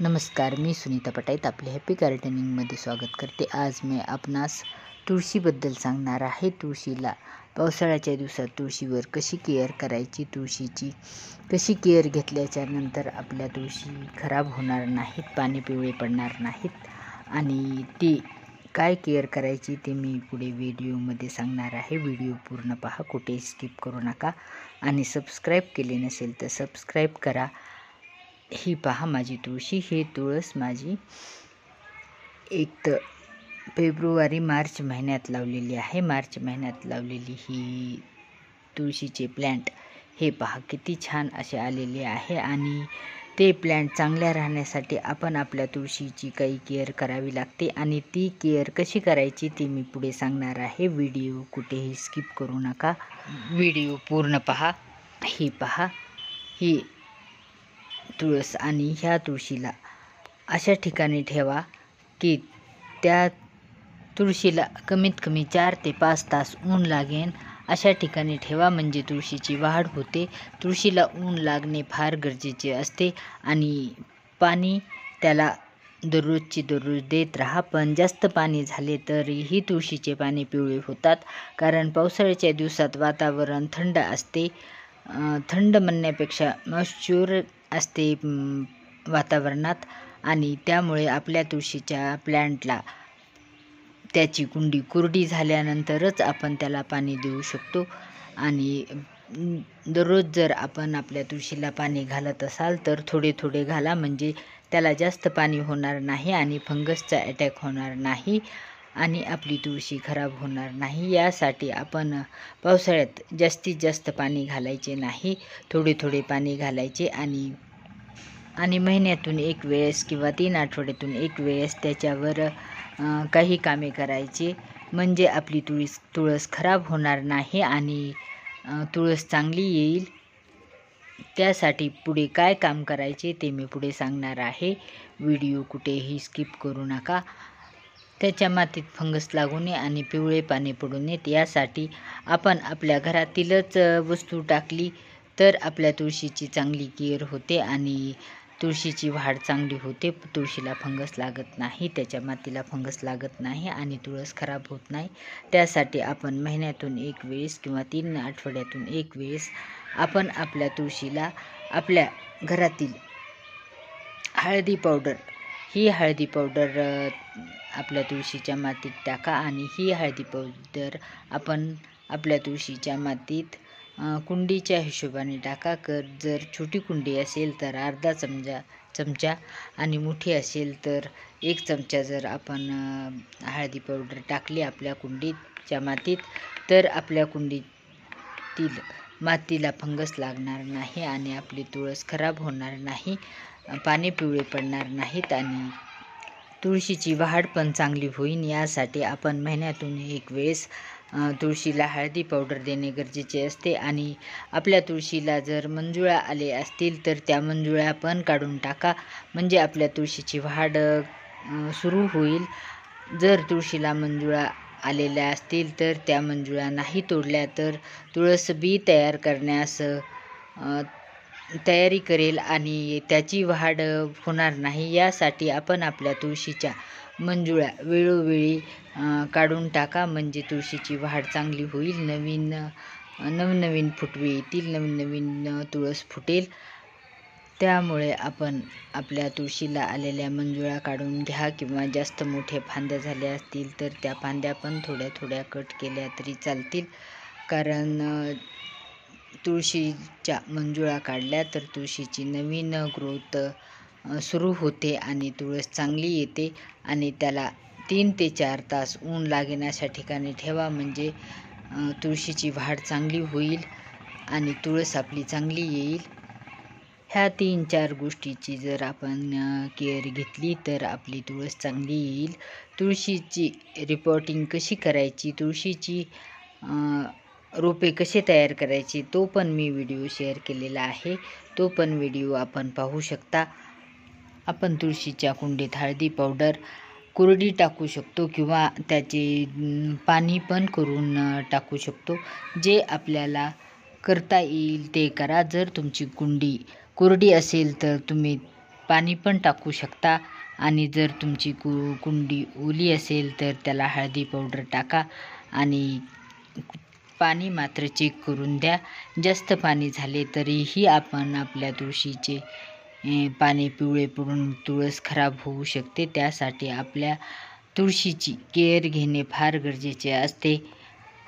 नमस्कार मी सुनीता पटाईत आपले हॅपी गार्डनिंगमध्ये स्वागत करते. आज मी आपणास तुळशीबद्दल सांगणार आहे. तुळशीला पावसाळ्याच्या दिवसात तुळशीवर कशी केअर करायची? तुळशीची कशी केअर घेतल्याच्या नंतर आपल्या तुळशी खराब होणार नाहीत पाणी पिवळे पडणार नाहीत? आणि ती काय केअर करायची ते मी पुढे व्हिडिओमध्ये सांगणार आहे. व्हिडिओ पूर्ण पहा कुठे स्किप करू नका. आणि सबस्क्राईब केले नसेल तर सबस्क्राईब करा. ही पहा माझी तुळशी ही तुळस माझी एक तर फेब्रुवारी मार्च महिन्यात लावलेली आहे. मार्च महिन्यात लावलेली ही तुळशीचे प्लॅन्ट हे पहा किती छान असे आलेले आहे आणि ते प्लॅन्ट चांगल्या राहण्यासाठी आपण आपल्या तुळशीची काही केअर करावी लागते आणि ती केअर कशी करायची ती मी पुढे सांगणार आहे. व्हिडिओ कुठेही स्किप करू नका. व्हिडिओ पूर्ण पहा. ही पहा ही तुळस आणि ह्या तुळशीला अशा ठिकाणी ठेवा की त्या तुळशीला कमीत कमी चार ते पाच तास ऊन लागेन. अशा ठिकाणी ठेवा म्हणजे तुळशीची वाढ होते. तुळशीला ऊन लागणे फार गरजेचे असते आणि पाणी त्याला दररोजची दररोज देत राहा. पण जास्त पाणी झाले तरीही तुळशीचे पाणी पिवळे होतात कारण पावसाळ्याच्या दिवसात वातावरण थंड असते. थंड म्हणण्यापेक्षा मॉइश्चर असते वातावरणात आणि त्यामुळे आपल्या तुळशीच्या प्लॅन्टला त्याची कुंडी कोरडी झाल्यानंतरच आपण त्याला पाणी देऊ शकतो. आणि दररोज जर आपण आपल्या तुळशीला पाणी घालत असाल तर थोडे थोडे घाला म्हणजे त्याला जास्त पाणी होणार नाही आणि फंगसचा अटॅक होणार नाही. आणि आपली तुळशी खराब होणार नाही यासाठी आपण पावसाळ्यात जास्तीत जास्त पाणी घालायचे नाही. थोडे थोडे पाणी घालायचे आणि आणि महिन्यातून एक वेळेस किंवा तीन आठवड्यातून एक वेळेस त्याच्यावर काही कामे करायची. म्हणजे आपली तुळस तुळस खराब होणार नाही आणि तुळस चांगली येईल. त्यासाठी पुढे काय काम करायचे ते मी पुढे सांगणार आहे. व्हिडिओ कुठेही स्किप करू नका. त्याच्या मातीत फंगस लागू नये आणि पिवळे पाणी पडू नयेत यासाठी आपण आपल्या घरातीलच वस्तू टाकली तर आपल्या तुळशीची चांगली केअर होते आणि तुळशीची वाढ चांगली होते. तुळशीला फंगस लागत नाही त्याच्या मातीला फंगस लागत नाही आणि तुळस खराब होत नाही. त्यासाठी आपण महिन्यातून एक वेळेस किंवा तीन आठवड्यातून एक वेळेस आपण आपल्या तुळशीला आपल्या घरातील हळदी पावडर ही हळदी पावडर आपल्या तुळशीच्या मातीत टाका आणि ही हळदी पावडर आपण आपल्या तुळशीच्या मातीत कुंडीच्या हिशोबाने टाका. कर जर छोटी कुंडी असेल तर अर्धा चमचा चमचा आणि मोठी असेल तर एक चमचा जर आपण हळदी पावडर टाकली आपल्या कुंडीच्या मातीत तर आपल्या कुंडीतील मातीला फंगस लागणार नाही आणि आपली तुळस खराब होणार नाही पाणी पिवळे पडणार नाहीत आणि तुळशीची वाढ पण चांगली होईल यासाठी आपण महिन्यातून एक वेळेस तुळशीला हळदी पावडर देणे गरजेचे असते आणि आपल्या तुळशीला जर मंजुळा आले असतील तर त्या मंजुळा पण काढून टाका. म्हणजे आपल्या तुळशीची वाढ सुरू होईल. जर तुळशीला मंजुळा आलेल्या असतील तर त्या मंजुळा नाही तोडल्या तर तुळस बी तयार करण्यास तयारी करेल आणि त्याची वाढ होणार नाही यासाठी आपण आपल्या तुळशीच्या मंजुळा वेळोवेळी काढून टाका. म्हणजे तुळशीची वाढ चांगली होईल. नवीन नवनवीन फुटवे येतील. नवीन नवीन तुळस फुटेल. त्यामुळे आपण आपल्या तुळशीला आलेल्या मंजुळा काढून घ्या किंवा जास्त मोठे फांद्या झाल्या असतील तर त्या फांद्या पण थोड्या थोड्या कट केल्या तरी चालतील. कारण तुळशीच्या मंजुळा काढल्या तर तुळशीची नवीन ग्रोथ सुरू होते आणि तुळस चांगली येते आणि त्याला तीन ते चार तास ऊन लागेन अशा ठिकाणी ठेवा म्हणजे तुळशीची वाढ चांगली होईल आणि तुळस आपली चांगली येईल. ह्या तीन चार गोष्टीची जर आपण केअर घेतली तर आपली तुळस चांगली येईल. तुळशीची रिपोर्टिंग कशी करायची? तुळशीची रोपे कसे तयार करायचे? तो पण मी व्हिडिओ शेअर केलेला आहे. तो पण व्हिडिओ आपण पाहू शकता. आपण तुळशीच्या कुंडीत हळदी पावडर कोरडी टाकू शकतो किंवा त्याचे पाणी पण करून टाकू शकतो. जे आपल्याला करता येईल ते करा. जर तुमची कुंडी कोरडी असेल तर तुम्ही पाणी पण टाकू शकता. आणि जर तुमची कु कुंडी ओली असेल तर त्याला हळदी पावडर टाका आणि पाणी मात्र चेक करून द्या. जास्त पाणी झाले तरीही आपण आपल्या तुळशीचे पाणी पिवळे पडून तुळस खराब होऊ शकते. त्यासाठी आपल्या तुळशीची केअर घेणे फार गरजेचे असते.